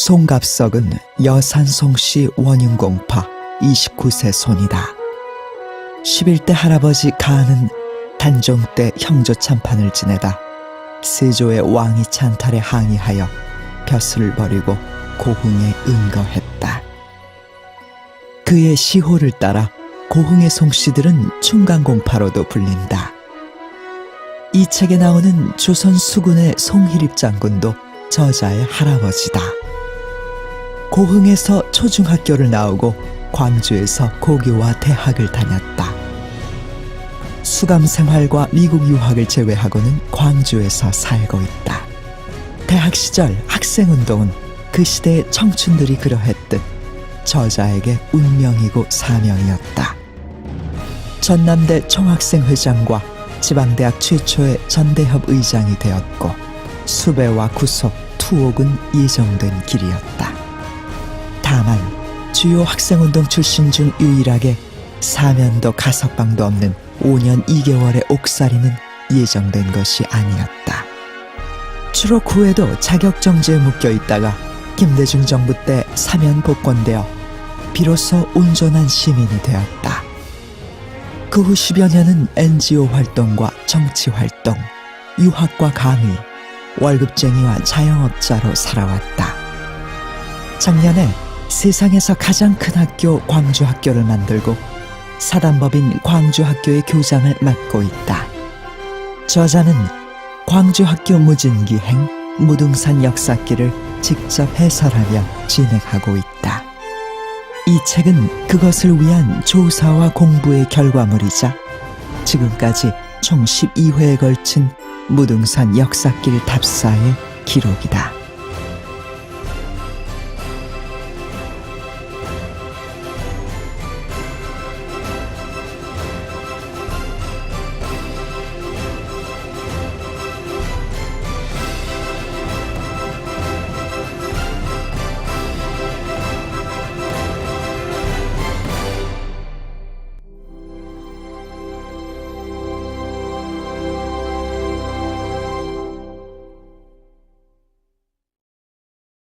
송갑석은 여산송씨 원윤공파 29세 손이다. 11대 할아버지 가는 단종 때 형조 참판을 지내다 세조의 왕위 찬탈에 항의하여 벼슬을 버리고 고흥에 은거했다. 그의 시호를 따라 고흥의 송씨들은 충강공파로도 불린다. 이 책에 나오는 조선 수군의 송희립 장군도 저자의 할아버지다. 고흥에서 초중학교를 나오고 광주에서 고교와 대학을 다녔다. 수감 생활과 미국 유학을 제외하고는 광주에서 살고 있다. 대학 시절 학생 운동은 그 시대의 청춘들이 그러했듯 저자에게 운명이고 사명이었다. 전남대 총학생 회장과 지방대학 최초의 전대협 의장이 되었고 수배와 구속, 투옥은 예정된 길이었다. 주요 학생운동 출신 중 유일하게 사면도 가석방도 없는 5년 2개월의 옥살이는 예정된 것이 아니었다. 그 후에도 자격정지에 묶여 있다가 김대중 정부 때 사면 복권되어 비로소 온전한 시민이 되었다. 그 후 10여 년은 NGO 활동과 정치 활동, 유학과 강의, 월급쟁이와 자영업자로 살아왔다. 작년에 세상에서 가장 큰 학교 광주학교를 만들고 사단법인 광주학교의 교장을 맡고 있다. 저자는 광주학교 무진기행 무등산 역사기를 직접 해설하며 진행하고 있다. 이 책은 그것을 위한 조사와 공부의 결과물이자 지금까지 총 12회에 걸친 무등산 역사길 답사의 기록이다.